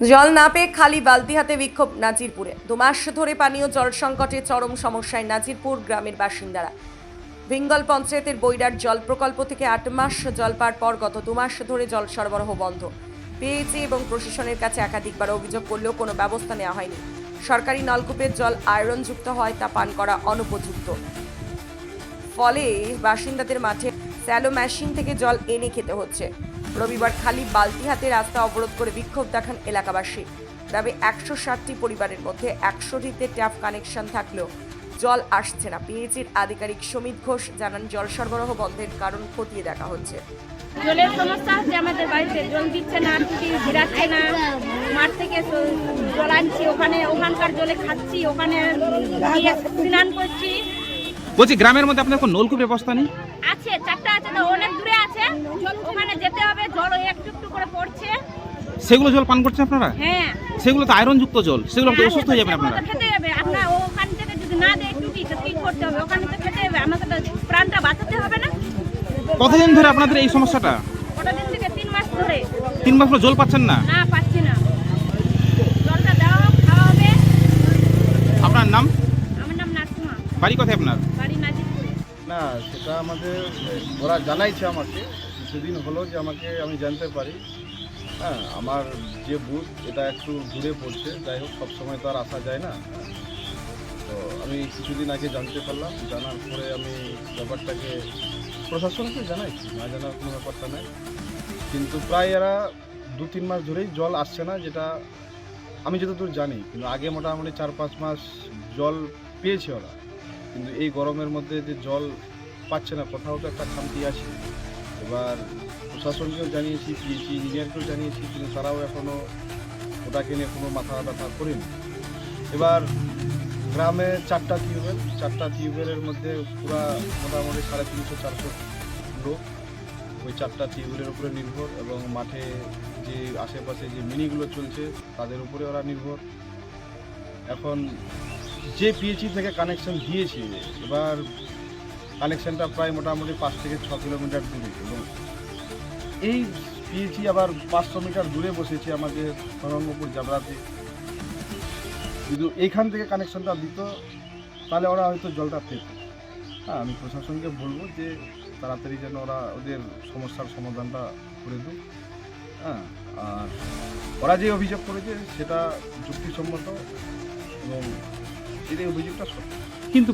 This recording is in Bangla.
জল না পেয়ে খালি বালতি হাতে বিক্ষোভ নাজিরপুরে। দু মাস ধরে পানীয় জল সংকটে চরম সমস্যায় নাজিরপুর গ্রামের বাসিন্দারা। বেঙ্গল পঞ্চায়েতের বৈরার জল প্রকল্প থেকে আট মাস জল পাওয়ার পর গত দু মাস ধরে জল সরবরাহ বন্ধ। পেয়েছে এবং প্রশাসনের কাছে একাধিকবার অভিযোগ করলেও কোনো ব্যবস্থা নেওয়া হয়নি। সরকারি নলকূপের জল আয়রনযুক্ত হয় তা পান করা অনুপযুক্ত। ফলে বাসিন্দাদের মাঠে স্যালো মেশিন থেকে জল এনে খেতে হচ্ছে। রবিবার খালি বালতি হাতে রাস্তা অবরোধ করে বিক্ষোভ দেখান এলাকাবাসী। তবে একশো ষাটটি পরিবারের মধ্যে একশোটিতে ট্যাপ কানেকশন থাকলেও জল আসছে না। পিএইচির আধিকারিক সমিত ঘোষ জানান জল সরবরাহ বন্ধের কারণ খতিয়ে দেখা হচ্ছে। জলের সমস্যা হচ্ছে আমাদের বাড়িতে জল দিচ্ছে না টুটি ঘিরাচ্ছে না। মাঠ থেকে জল আনছি ওখানে ওখানকার জলে খাচ্ছি ওখানে স্নান করছি। বলছি গ্রামের মধ্যে আপনার কোনো নলকূপ ব্যবস্থা নেই? আছে চারটা অনেক দূরে আছে। ওখানে যেতে হবে জল একটু একটু করে পড়ছে। সেগুলো জল পান করছেন আপনারা? হ্যাঁ। সেগুলো তো আয়রনযুক্ত জল। সেগুলো তো অসুস্থ হয়ে যাবেন আপনারা। খেতে হবে। আপনার ওখান থেকে যদি না দেয় টুটি তো কি করতে হবে? ওখানে তো খেতে হবে। আমাকে তো প্রাণটা বাঁচাতে হবে না। কতদিন ধরে আপনাদের এই সমস্যাটা? ওটা দিন থেকে? তিন মাস ধরে। তিন মাস ধরে জল পাচ্ছেন না? না পাচ্ছি না। জলটা খাওয়া হবে। আপনার নাম? আমার নাম নাসিমা। বাড়ি কোথায় আপনার? বাড়ি না, সেটা আমাদের, ওরা জানাইছে আমাকে, কিছুদিন হলো যে আমাকে আমি জানতে পারি। হ্যাঁ আমার যে বুথ এটা একটু দূরে পড়ছে, যাই হোক সবসময় তো আর আসা যায় না। তো আমি কিছুদিন আগে জানতে পারলাম, জানার পরে আমি ব্যাপারটাকে প্রশাসনকে জানাইছি, না জানার কোনো ব্যাপারটা নেই। কিন্তু প্রায় এরা দু তিন মাস ধরেই জল আসছে না, যেটা আমি যতদূর জানি, কিন্তু আগে মোটামুটি চার পাঁচ মাস জল পেয়েছে ওরা। কিন্তু এই গরমের মধ্যে যে জল পাচ্ছে না, কোথাও তো একটা খামতি আছে। এবার প্রশাসনকেও জানিয়েছি পিএইচি ইঞ্জিনিয়ারকেও জানিয়েছি, কিন্তু তারাও এখনও ওটাকে নিয়ে কোনো মাথা ব্যথা করেনি। এবার গ্রামে চারটা টিউবওয়েল, চারটা টিউবওয়েলের মধ্যে পুরা মোটামুটি সাড়ে তিনশো, চারশো লোক। ওই চারটা টিউবওয়েলের উপরে নির্ভর এবং মাঠে যে আশেপাশে যে মিনিগুলো চলছে, তাদের উপরে ওরা নির্ভর। এখন যে পিএইচি থেকে কানেকশন দিয়েছি, এবার কানেকশনটা প্রায় মোটামুটি পাঁচ থেকে ছ কিলোমিটার দূরে এবং এই পিএইচি আবার পাঁচশো মিটার দূরে বসেছি আমাদের সরঙ্গপুর জাবরাতে কিন্তু এইখান থেকে কানেকশনটা দিত, তাহলে ওরা হয়তো জলটা পেত। হ্যাঁ আমি প্রশাসনকে বলব যে তাড়াতাড়ি যেন ওরা ওদের সমস্যার সমাধানটা করে দিক। হ্যাঁ আর ওরা যে অভিযোগ করেছে, সেটা যুক্তিসম্মত এবং কিন্তু